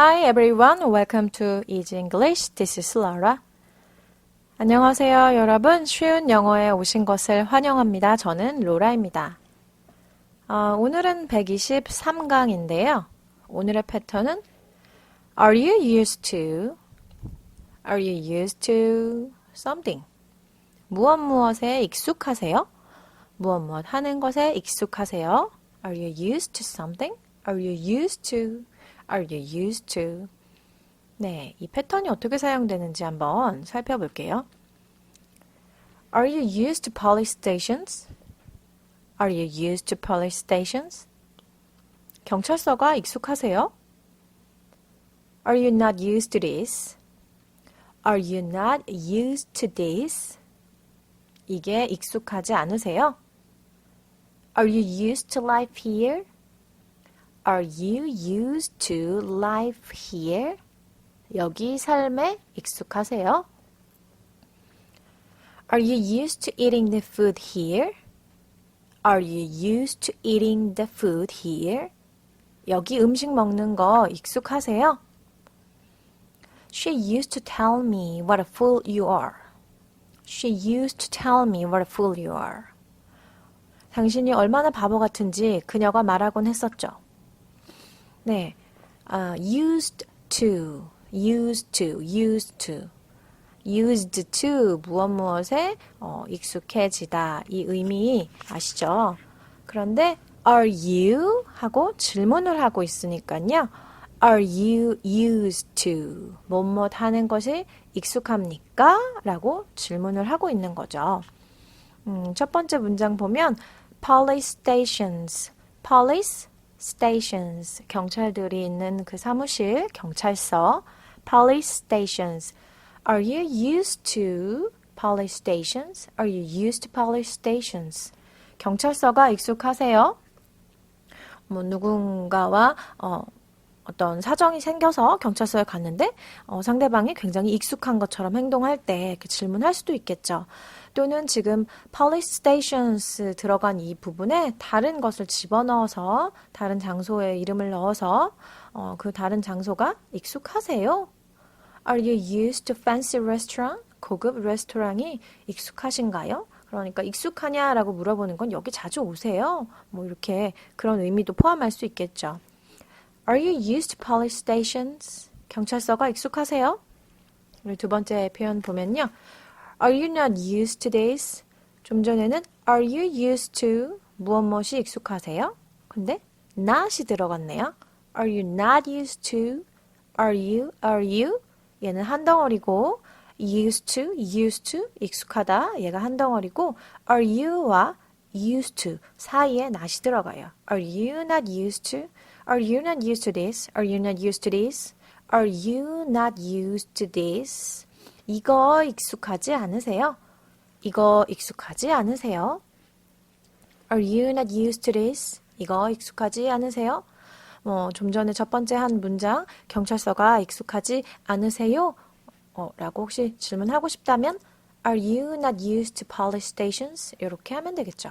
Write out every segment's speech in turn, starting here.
Hi everyone, welcome to Easy English. This is Laura. 안녕하세요, 여러분. 쉬운 영어에 오신 것을 환영합니다. 저는 로라입니다. 어, 오늘은 123강인데요. 오늘의 패턴은 Are you used to? Are you used to something? 무엇 무엇에 익숙하세요? 무엇 무엇 하는 것에 익숙하세요? Are you used to something? Are you used to? Are you used to? 네, 이 패턴이 어떻게 사용되는지 한번 살펴볼게요. Are you used to police stations? Are you used to police stations? 경찰서가 익숙하세요? Are you not used to this? Are you not used to this? 이게 익숙하지 않으세요? Are you used to life here? Are you used to life here? 여기 삶에 익숙하세요? Are you used to eating the food here? Are you used to eating the food here? 여기 음식 먹는 거 익숙하세요? She used to tell me what a fool you are. She used to tell me what a fool you are. 당신이 얼마나 바보 같은지 그녀가 말하곤 했었죠. 네, 아, used to, used to, used to, used to 무엇 무엇에 어, 익숙해지다 이 의미 아시죠? 그런데 are you 하고 질문을 하고 있으니까요. Are you used to 뭐뭐 하는 것이 익숙합니까? 라고 질문을 하고 있는 거죠. 음, 첫 번째 문장 보면 police stations, police stations 경찰들이 있는 그 사무실 경찰서 police stations Are you used to police stations? Are you used to police stations? 경찰서가 익숙하세요? 뭐 누군가와 어, 어떤 사정이 생겨서 경찰서에 갔는데 어, 상대방이 굉장히 익숙한 것처럼 행동할 때 질문할 수도 있겠죠. 또는 지금 police stations 들어간 이 부분에 다른 것을 집어넣어서 다른 장소에 이름을 넣어서 어, 그 다른 장소가 익숙하세요? Are you used to fancy restaurant? 고급 레스토랑이 익숙하신가요? 그러니까 익숙하냐라고 물어보는 건 여기 자주 오세요. 뭐 이렇게 그런 의미도 포함할 수 있겠죠. Are you used to police stations? 경찰서가 익숙하세요? 두 번째 표현 보면요. Are you not used to this? 좀 전에는 Are you used to 무엇 무엇이 익숙하세요? 근데 not이 들어갔네요. Are you not used to? Are you? Are you? 얘는 한 덩어리고 used to, used to 익숙하다. 얘가 한 덩어리고 are you와 used to 사이에 not이 들어가요. Are you not used to? Are you not used to this? Are you not used to this? Are you not used to this? 이거 익숙하지 않으세요? 이거 익숙하지 않으세요? Are you not used to this? 이거 익숙하지 않으세요? 뭐, 좀 전에 첫 번째 한 문장, 경찰서가 익숙하지 않으세요? 어, 라고 혹시 질문하고 싶다면, Are you not used to police stations? 이렇게 하면 되겠죠.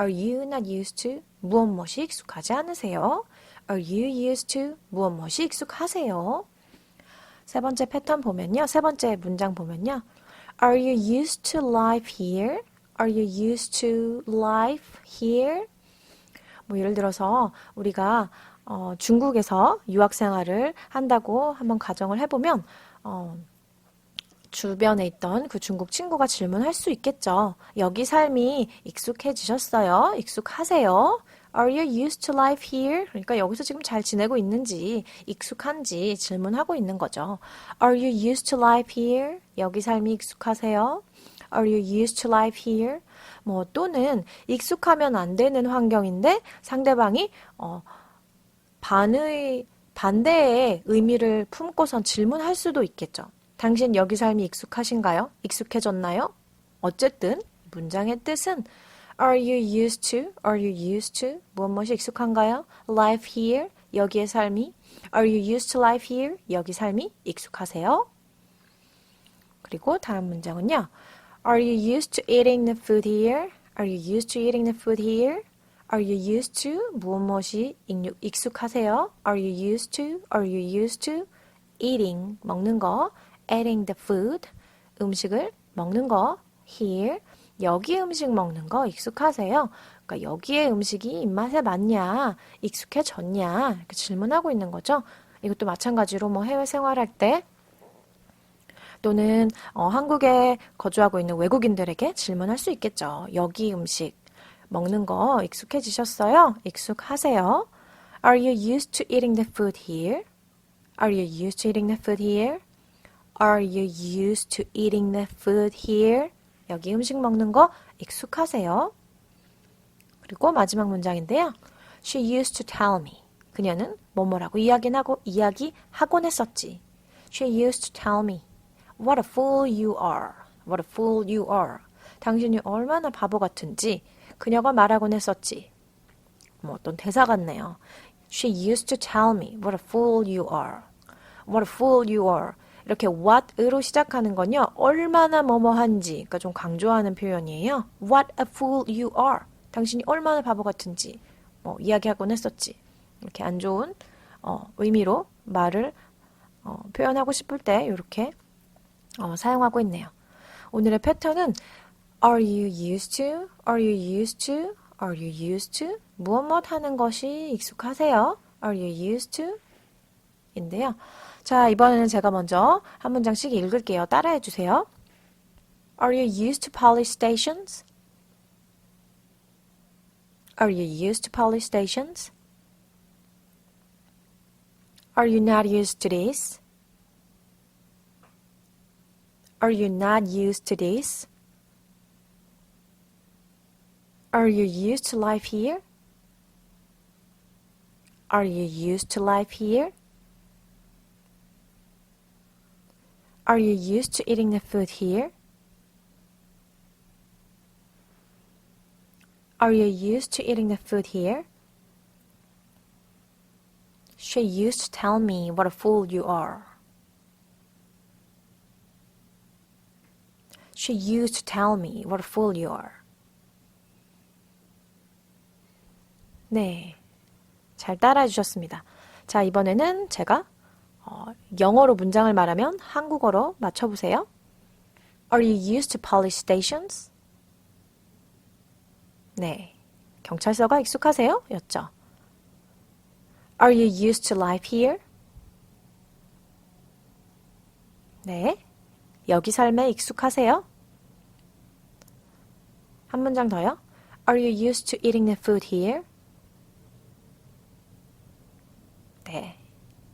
Are you not used to? 무엇 무엇이 익숙하지 않으세요? Are you used to? 무엇 무엇이 익숙하세요? 세 번째 패턴 보면요. 세 번째 문장 보면요. Are you used to life here? Are you used to life here? 뭐 예를 들어서 우리가 어, 중국에서 유학 생활을 한다고 한번 가정을 해보면 어, 주변에 있던 그 중국 친구가 질문할 수 있겠죠. 여기 삶이 익숙해지셨어요? 익숙하세요? Are you used to life here? 그러니까 여기서 지금 잘 지내고 있는지, 익숙한지 질문하고 있는 거죠. Are you used to life here? 여기 삶이 익숙하세요? Are you used to life here? 뭐 또는 익숙하면 안 되는 환경인데 상대방이 어, 반의 반대의 의미를 품고선 질문할 수도 있겠죠. 당신 여기 삶이 익숙하신가요? 익숙해졌나요? 어쨌든 문장의 뜻은 Are you used to? Are you used to? 무엇 무엇이 익숙한가요? Life here? 여기의 삶이? Are you used to life here? 여기 삶이 익숙하세요? 그리고 다음 문장은요. Are you used to eating the food here? Are you used to eating the food here? Are you used to? 무엇 무엇이 익- 익숙하세요? Are you used to? Are you used to? Eating, 먹는 거. Eating the food, 음식을 먹는 거. Here, 여기 음식 먹는 거 익숙하세요? 그러니까 여기에 음식이 입맛에 맞냐? 익숙해졌냐? 이렇게 질문하고 있는 거죠. 이것도 마찬가지로 뭐 해외 생활할 때 또는 어, 한국에 거주하고 있는 외국인들에게 질문할 수 있겠죠. 여기 음식 먹는 거 익숙해지셨어요? 익숙하세요? Are you used to eating the food here? Are you used to eating the food here? Are you used to eating the food here? 여기 음식 먹는 거 익숙하세요? 그리고 마지막 문장인데요. She used to tell me. 그녀는 뭐뭐라고 이야기하고 이야기하곤 했었지. She used to tell me. What a fool you are. What a fool you are. 당신이 얼마나 바보 같은지 그녀가 말하곤 했었지. 뭐 어떤 대사 같네요. She used to tell me what a fool you are. What a fool you are. 이렇게 what으로 시작하는 건요. 얼마나 뭐뭐한지 그러니까 좀 강조하는 표현이에요. What a fool you are. 당신이 얼마나 바보 같은지 뭐 이야기하곤 했었지. 이렇게 안 좋은 어, 의미로 말을 어, 표현하고 싶을 때 이렇게 어, 사용하고 있네요. 오늘의 패턴은 Are you used to? Are you used to? Are you used to? 무엇 무엇 하는 것이 익숙하세요? Are you used to? 인데요. 자, 이번에는 제가 먼저 한 문장씩 읽을게요. 따라해 주세요. Are you used to police stations? Are you used to police stations? Are you not used to this? Are you not used to this? Are you used to life here? Are you used to life here? Are you used to eating the food here? Are you used to eating the food here? She used to tell me what a fool you are. She used to tell me what a fool you are. 네. 잘 따라해 주셨습니다. 자, 이번에는 제가 어, 영어로 문장을 말하면 한국어로 맞춰보세요. Are you used to police stations? 네. 경찰서가 익숙하세요? 였죠. Are you used to life here? 네. 여기 삶에 익숙하세요? 한 문장 더요. Are you used to eating the food here? 네.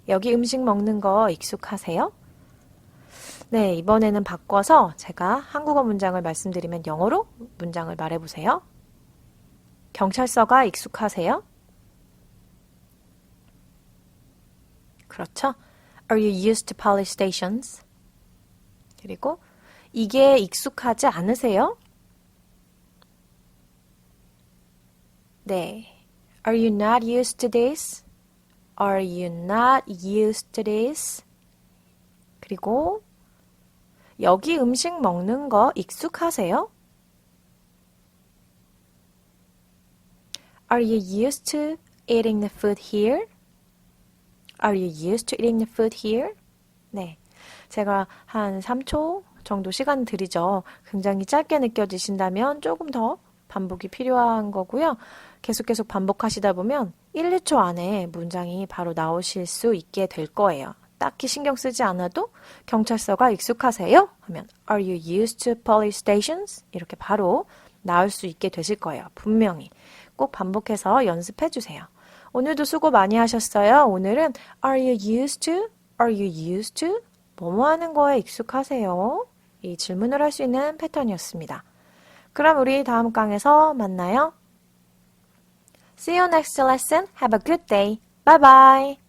여기 음식 먹는 거 익숙하세요? 네, 이번에는 바꿔서 제가 한국어 문장을 말씀드리면 영어로 문장을 말해보세요. 경찰서가 익숙하세요? 그렇죠? Are you used to police stations? 그리고 이게 익숙하지 않으세요? 네. Are you not used to this? Are you not used to this? 그리고 여기 음식 먹는 거 익숙하세요? Are you used to eating the food here? Are you used to eating the food here? 네. 제가 한 3초 정도 시간 드리죠. 굉장히 짧게 느껴지신다면 조금 더 반복이 필요한 거고요. 계속 계속 반복하시다 보면 1, 2초 안에 문장이 바로 나오실 수 있게 될 거예요. 딱히 신경 쓰지 않아도 경찰서가 익숙하세요? 하면 Are you used to police stations? 이렇게 바로 나올 수 있게 되실 거예요. 분명히. 꼭 반복해서 연습해 주세요. 오늘도 수고 많이 하셨어요. 오늘은 Are you used to? Are you used to? 뭐뭐 하는 거에 익숙하세요? 이 질문을 할 수 있는 패턴이었습니다. 그럼 우리 다음 강에서 만나요. See you next lesson. Have a good day. Bye bye.